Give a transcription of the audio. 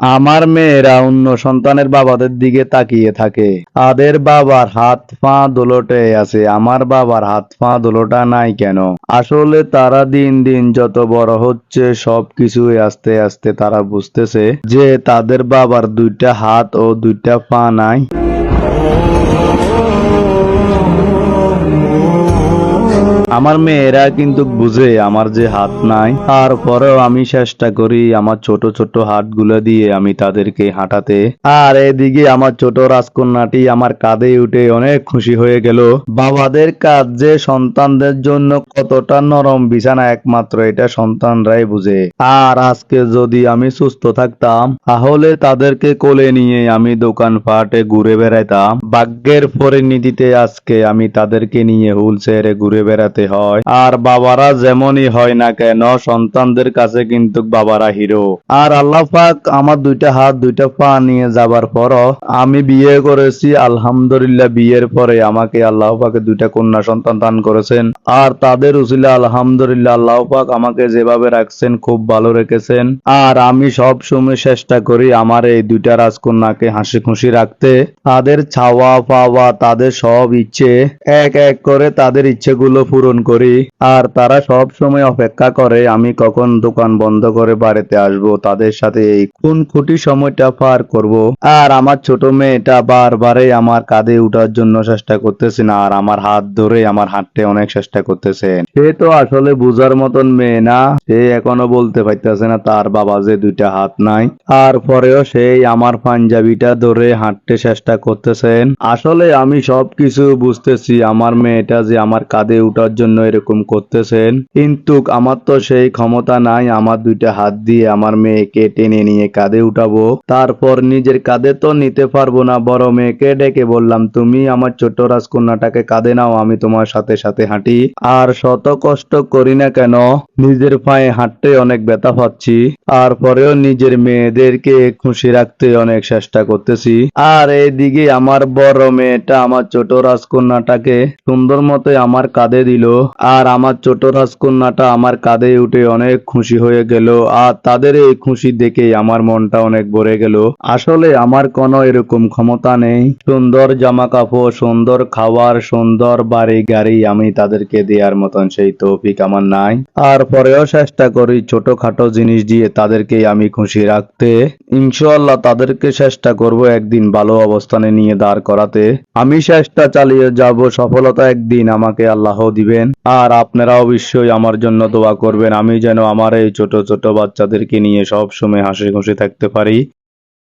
আমার মেয়েরা অন্য সন্তানের বাবাদের দিকে তাকিয়ে থাকে। তাদের বাবার হাত পা দোলটে আছে, আমার বাবার হাত পা দোলটা নাই কেন? আসলে তারা দিন দিন যত বড় হচ্ছে সব কিছুই আস্তে আস্তে তারা বুঝতেছে যে তাদের বাবার দুইটা হাত ও দুইটা পা নাই। আমার মেয়েরা কিন্তু বুঝে আমার যে হাত নাই। তারপরেও আমি চেষ্টা করি আমার ছোট ছোট হাতগুলো দিয়ে আমি তাদেরকে হাঁটাতে। আর এদিকে আমার ছোট রাজকন্যাটি আমার কাঁধে উঠে অনেক খুশি হয়ে গেল। বাবাদের কাজ যে সন্তানদের জন্য কতটা নরম বিছানা একমাত্র এটা সন্তানরাই বুঝে। আর আজকে যদি আমি সুস্থ থাকতাম, তাহলে তাদেরকে কোলে নিয়ে আমি দোকানপাটে ঘুরে বেড়াইতাম। ভাগ্যের পরিণতিতে আজকে আমি তাদেরকে নিয়ে হুল ছেড়ে ঘুরে বেড়াতে হয়। আর বাবারা যেমনই হয় না কেন, সন্তানদের কাছে কিন্তু বাবারা হিরো। আর আল্লাহ পাক আমার দুইটা হাত, দুইটা পা নিয়ে যাবার পরও আমি বিয়ে করেছি, আলহামদুলিল্লাহ বিয়ের পরে আমাকে আল্লাহ পাকে দুইটা কন্যা সন্তান দান করেছেন। আর তাদের উচিলে আলহামদুলিল্লাহ আল্লাহ পাক আমাকে যেভাবে রাখছেন, খুব ভালো রেখেছেন। আর আমি সব সময় চেষ্টা করি আমার এই দুইটা রাজকন্যাকে হাসি খুশি রাখতে। তাদের ছাওয়া পাওয়া, তাদের সব ইচ্ছে, এক এক করে তাদের ইচ্ছেগুলো পূরণ করি। আর তারা সব সময় অপেক্ষা করে, আমি কখন দোকান বন্ধ করে বাড়িতে আসব, তাদের সাথে এই কোন খুঁটি সময়টা পার করব। আর আমার ছোট মেয়েটা বারবারে আমার কাঁধে উঠার জন্য চেষ্টা করতেছে না, আর আমার হাত ধরে আমার হাঁটতে অনেক চেষ্টা করতেছে। সে তো আসলে বুঝার মতন মেয়ে না, সে এখনও বলতে পারতেছে না তার বাবা যে দুইটা হাত নাই। তারপরেও সেই আমার পাঞ্জাবিটা ধরে হাঁটতে চেষ্টা করতেছেন। আসলে আমি সবকিছু বুঝতেছি, আমার মেয়েটা যে আমার কাঁধে উঠার জন্য এরকম করতেছেন। কিন্তু আমার তো সেই ক্ষমতা নাই, আমার দুইটা হাত দিয়ে আমার মেয়েকে টেনে নিয়ে কাঁধে উঠাবো। তারপর নিজের কাঁধে তো নিতে পারব না, বড় মেয়েকে ডেকে বললাম, তুমি আমার ছোট্ট রাজকন্যাটাকে কাঁধে নাও, আমি তোমার সাথে সাথে হাঁটি। আর শত কষ্ট করি না কেন, নিজের পায়ে হাঁটতে অনেক ব্যথা পাচ্ছি। তারপরেও নিজের মেয়েদেরকে খুশি রাখতে অনেক চেষ্টা করতেছি। আর এইদিকে আমার বড় মেয়েটা আমার ছোট রাজকন্যাটাকে সুন্দর মতো আমার কাঁধে দিল। আর আমার ছোট রাজকন্যাটা আমার কাঁধে উঠে অনেক খুশি হয়ে গেল। আর তাদের এই খুশি দেখে আমার মনটা অনেক ভরে গেল। আসলে আমার কোনো এরকম ক্ষমতা নেই। সুন্দর জামা কাপড় সুন্দর খাবার, সুন্দর বাড়ি গাড়ি আমি তাদেরকে দেওয়ার মতন সেই তৌফিক আমার নাই। তারপরেও চেষ্টা করি ছোটখাটো জিনিস দিয়ে তাদেরকে আমি খুশি রাখতে। ইনশাল্লাহ তাদেরকে চেষ্টা করব একদিন ভালো অবস্থানে নিয়ে দাঁড় করাতে। আমি চেষ্টা চালিয়ে যাব, সফলতা একদিন আমাকে আল্লাহ দিবেন। আর আপনারা অবশ্যই আমার জন্য দোয়া করবেন। আমি যেন আমার এই ছোট ছোট বাচ্চাদেরকে নিয়ে সব সময় হাসি খুশি থাকতে পারি।